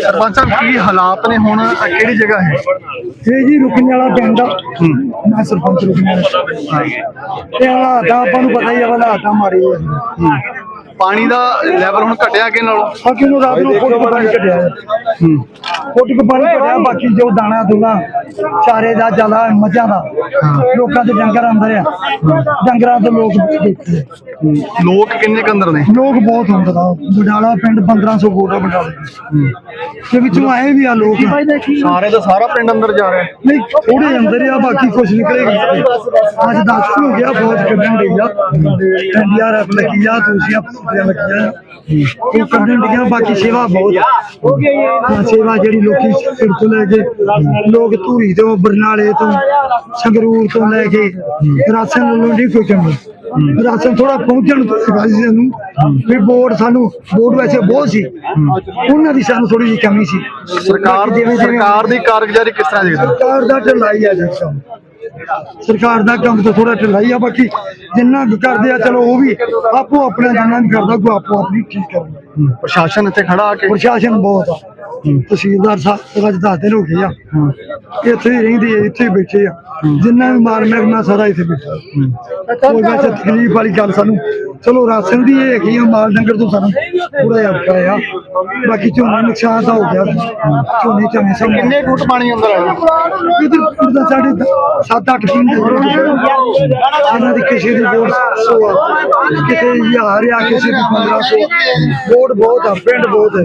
ਸਰਪੰਚ ਸਾਹਿਬ ਕੀ ਹਾਲਾਤ ਨੇ ਹੁਣ ਆਹ ਕਿਹੜੀ ਜਗ੍ਹਾ ਹੈ? ਇਹ ਜੀ ਰੁਕਣ ਵਾਲਾ ਪਿੰਡ ਆ। ਮੈਂ ਸਰਪੰਚ ਰੁਕਣ ਵਾਲਾ। ਇਹ ਹਾਲਾਤ ਆ, ਆਪਾਂ ਨੂੰ ਪਤਾ ਹੀ ਆ ਹਾਲਾਤਾਂ ਮਾਰੇ ਆ। ਪਾਣੀ ਦਾ ਲੈਵਲ ਹੁਣ ਘਟਿਆ ਕਿ ਨਾਲੋਂ? ਬਾਕੀ ਨੂੰ ਰਾਤ ਨੂੰ ਫੁੱਟ ਕੁ ਪਾਣੀ ਕੱਢਿਆ ਫੁੱਟ ਕੁ ਪਾਣੀ ਕੱਢਿਆ ਬਾਕੀ ਜੋ ਦਾਣਾ ਦੂਣਾ ਚਾਰੇ ਦਾ ਜਲਾ ਮੱਝਾਂ ਦਾ ਲੋਕਾਂ ਦੇ ਡੰਗਰ ਅੰਦਰ ਆ। ਡੰਗਰਾਂ ਦੇ ਲੋਕ ਦੇਖਦੇ। ਲੋਕ ਕਿੰਨੇ ਕੁ ਅੰਦਰ ਨੇ? ਲੋਕ ਬਹੁਤ ਹੁੰਦਾ ਦਾ ਬਡਾਲਾ ਪਿੰਡ 1500 ਵੋਟਾ ਬਡਾਲੇ। ਤੇ ਵਿੱਚੋਂ ਆਏ ਵੀ ਆ ਲੋਕ। ਸਾਰੇ ਦਾ ਸਾਰਾ ਪਿੰਡ ਅੰਦਰ ਜਾ ਰਿਹਾ। ਨਹੀਂ ਥੋੜੇ ਅੰਦਰ ਆ ਬਾਕੀ ਕੁਝ ਨਿਕਲੇਗਾ ਅੱਜ 10 ਹੋ ਗਿਆ ਬਹੁਤ ਕੱਢਣ ਡਈ ਆ। ਐਨਡੀਆਰਐਫ ਲੱਗੀ ਆ ਦੂਸਰੀਆਂ ਪਾਰਟੀਆਂ ਲੱਗੀਆਂ। ਉਹ ਕੱਢਣ ਡੀਆਂ ਬਾਕੀ ਸੇਵਾ ਬਹੁਤ। ਹਾਂ, ਸੇਵਾ ਜਿਹੜੀ ਲੋਕੀ ਸਿਰ ਤੋਂ ਲੈ ਕੇ ਲੋਕ ਧੂਰੀ ਤੋਂ ਬਰਨਾਲੇ ਤੋਂ ਸੰਗਰੂਰ ਤੋਂ ਲੈ ਕੇ ਰਾਸ਼ਨ ਵੱਲੋਂ ਨਹੀਂ ਕੋਈ ਕਮੀ ਰਾਸ਼ਨ ਥੋੜਾ ਪਹੁੰਚਣ ਤੋਂ ਹੈਗਾ ਸੀ ਸਾਨੂੰ। ਵੀ ਵੋਟ ਸਾਨੂੰ ਵੋਟ ਵੈਸੇ ਬਹੁਤ ਸੀ। ਉਹਨਾਂ ਦੀ ਸਾਨੂੰ ਥੋੜੀ ਜਿਹੀ ਕਮੀ ਸੀ। ਸਰਕਾਰ ਜਿਵੇਂ- ਸਰਕਾਰ ਦੀ ਕਾਰਗੁਜ਼ਾਰੀ ਕਿਸ ਤਰ੍ਹਾਂ ਦੇਖਦੇ ਹੋ? ਸਰਕਾਰ ਦਾ ਢਿਲਾਈ ਆ ਜੀ। ਸਰਕਾਰ ਦਾ ਕੰਮ ਤਾਂ ਥੋੜਾ ਢਿਲਾਈ ਆ ਬਾਕੀ ਜਿੰਨਾ ਕੁ ਕਰਦੇ ਆ ਚਲੋ ਉਹ ਵੀ ਆਪੋ ਆਪਣਾ ਜਿੰਨਾ ਵੀ ਕਰਦਾ ਕੋ ਆਪੋ ਆਪਣੀ ਠੀਕ ਕਰਦਾ। ਪ੍ਰਸ਼ਾਸਨ ਇੱਥੇ ਖੜਾ ਆ ਕੇ? ਪ੍ਰਸ਼ਾਸਨ ਬਹੁਤ ਆ। ਤਹਿਸੀਲਦਾਰ ਸਾਹਿਬ ਅੱਜ ਦਸ ਦਿਨ ਹੋ ਗਏ ਆ। ਇੱਥੇ ਹੀ ਰਹਿੰਦੇ ਆ ਇੱਥੇ ਹੀ ਬੈਠੇ ਆ। ਜਿੰਨਾ ਵੀ ਮਾਲ ਮਹਿਕਮਾ ਸਾਰਾ ਇੱਥੇ ਬੈਠਾ। ਕੋਈ ਵੈਸੇ ਤਕਲੀਫ ਵਾਲੀ ਗੱਲ ਸਾਨੂੰ ਚਲੋ ਰਾਸ਼ਨ ਦੀ ਇਹ ਹੈਗੀ ਆ ਮਾਲ ਡੰਗਰ ਤੋਂ ਸਾਨੂੰ ਪੂਰਾ ਹੀ ਔਖਾ ਆ ਬਾਕੀ ਝੋਨੇ ਨੁਕਸਾਨ ਤਾਂ ਹੋ ਗਿਆ। ਝੋਨੇ ਝੋਨੇ ਸਭ ਕਿੰਨੇ ਫੁੱਟ ਪਾਣੀ ਅੰਦਰ ਆਇਆ? ਇਧਰ ਦਾ ਸਾਡੇ 7-8 ਪਿੰਡ ਨੇ। ਇਹਨਾਂ ਦੀ ਕਿਸੇ ਦੀ ਵੋਟ 100 ਆ। ਕਿਤੇ ਹਜ਼ਾਰ ਆ ਕਿਸੇ ਦੀ 1500 ਵੋਟ ਬਹੁਤ ਆ ਪਿੰਡ ਬਹੁਤ ਹੈ